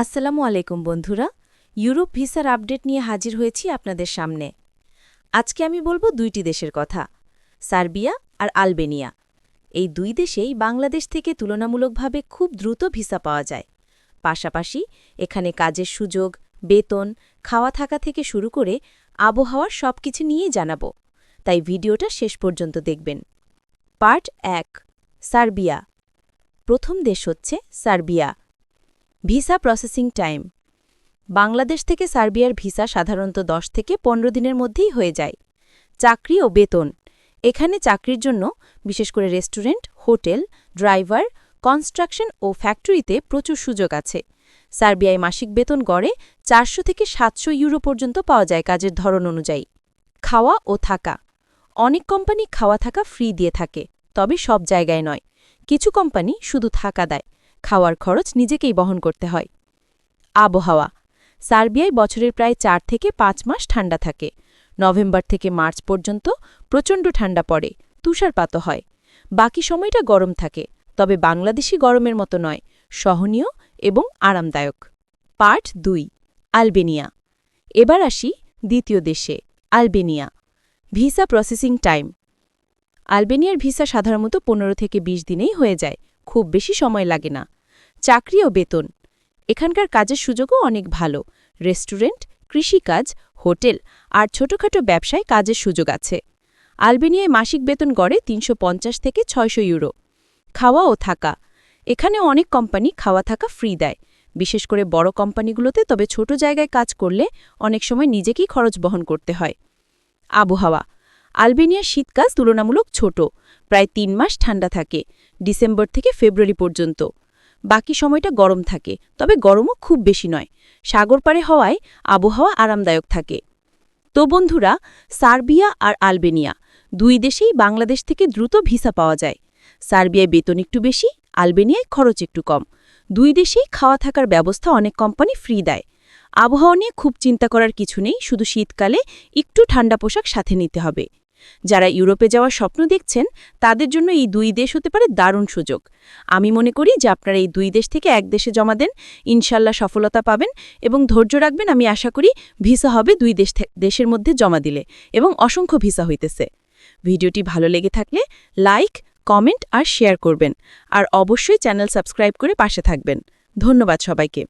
আসসালামু আলাইকুম বন্ধুরা। ইউরোপ ভিসার আপডেট নিয়ে হাজির হয়েছি আপনাদের সামনে। আজকে আমি বলব দুইটি দেশের কথা, সার্বিয়া আর আলবেনিয়া। এই দুই দেশেই বাংলাদেশ থেকে তুলনামূলকভাবে খুব দ্রুত ভিসা পাওয়া যায়। পাশাপাশি এখানে কাজের সুযোগ, বেতন, খাওয়া থাকা থেকে শুরু করে আবহাওয়ার সব কিছু নিয়েই জানাব। তাই ভিডিওটা শেষ পর্যন্ত দেখবেন। পার্ট এক, সার্বিয়া। প্রথম দেশ হচ্ছে Serbia. Visa processing time. Bangladesh থেকে সার্বিয়ার ভিসা সাধারণত 10 থেকে পনেরো দিনের মধ্যেই হয়ে যায়। চাকরি ও বেতন। এখানে চাকরির জন্য, বিশেষ করে রেস্টুরেন্ট, হোটেল, ড্রাইভার, কনস্ট্রাকশন ও ফ্যাক্টরিতে প্রচুর সুযোগ আছে। সার্বিয়ায় মাসিক বেতন গড়ে চারশো থেকে সাতশো ইউরো পর্যন্ত পাওয়া যায় কাজের ধরন অনুযায়ী। খাওয়া ও থাকা। অনেক কোম্পানি খাওয়া থাকা ফ্রি দিয়ে থাকে, তবে সব জায়গায় নয়। কিছু কোম্পানি শুধু থাকা দেয়। খাওয়ার খরচ নিজেকেই বহন করতে হয়। আবহাওয়া। সার্বিয়ায় বছরের প্রায় চার থেকে পাঁচ মাস ঠান্ডা থাকে। নভেম্বর থেকে মার্চ পর্যন্ত প্রচণ্ড ঠান্ডা পড়ে তুষারপাত হয়। বাকি সময়টা গরম থাকে, তবে বাংলাদেশি গরমের মতো নয়, সহনীয় এবং আরামদায়ক। পার্ট দুই, আলবেনিয়া। এবার আসি দ্বিতীয় দেশে, Albania. Visa processing time. আলবেনিয়ার visa সাধারণত পনেরো থেকে ২০ দিনেই হয়ে যায় খুব বেশি সময় লাগে না। চাকরি ও বেতন। এখানকার কাজের সুযোগও অনেক ভালো। রেস্টুরেন্ট, কৃষিকাজ, হোটেল আর ছোটখাটো ব্যবসায় কাজের সুযোগ আছে। আলবেনিয়ায় মাসিক বেতন গড়ে তিনশো পঞ্চাশ থেকে ছয়শো ইউরো। খাওয়া ও থাকা। এখানে অনেক কোম্পানি খাওয়া থাকা ফ্রি দেয়। বিশেষ করে বড় কোম্পানিগুলোতে তবে ছোট জায়গায় কাজ করলে অনেক সময় নিজেকেই খরচ বহন করতে হয়। আবহাওয়া। আলবেনিয়ার শীতকাল তুলনামূলক ছোট। প্রায় তিন মাস ঠান্ডা থাকে। ডিসেম্বর থেকে ফেব্রুয়ারি পর্যন্ত। বাকি সময়টা গরম থাকে, তবে গরমও খুব বেশি নয়। সাগর পারে হওয়ায় আবহাওয়া আরামদায়ক থাকে। তো বন্ধুরা, সার্বিয়া আর আলবেনিয়া দুই দেশেই বাংলাদেশ থেকে দ্রুত ভিসা পাওয়া যায়। সার্বিয়ায় বেতন একটু বেশি, আলবেনিয়ায় খরচ একটু কম। দুই দেশেই খাওয়া থাকার ব্যবস্থা অনেক কোম্পানি ফ্রি দেয়। আবহাওয়া নিয়ে খুব চিন্তা করার কিছু নেই, শুধু শীতকালে একটু ঠান্ডা পোশাক সাথে নিতে হবে। যারা ইউরোপে যাওয়ার স্বপ্ন দেখছেন, তাদের জন্য এই দুই দেশ হতে পারে দারুণ সুযোগ। আমি মনে করি যে আপনারা এই দুই দেশ থেকে এক দেশে জমা দেন ইনশাল্লাহ সফলতা পাবেন এবং ধৈর্য রাখবেন আমি আশা করি ভিসা হবে দুই দেশ দেশের মধ্যে জমা দিলে এবং অসংখ্য ভিসা হইতেছে। ভিডিওটি ভালো লেগে থাকলে লাইক, কমেন্ট আর শেয়ার করবেন। আর অবশ্যই চ্যানেল সাবস্ক্রাইব করে পাশে থাকবেন। ধন্যবাদ সবাইকে।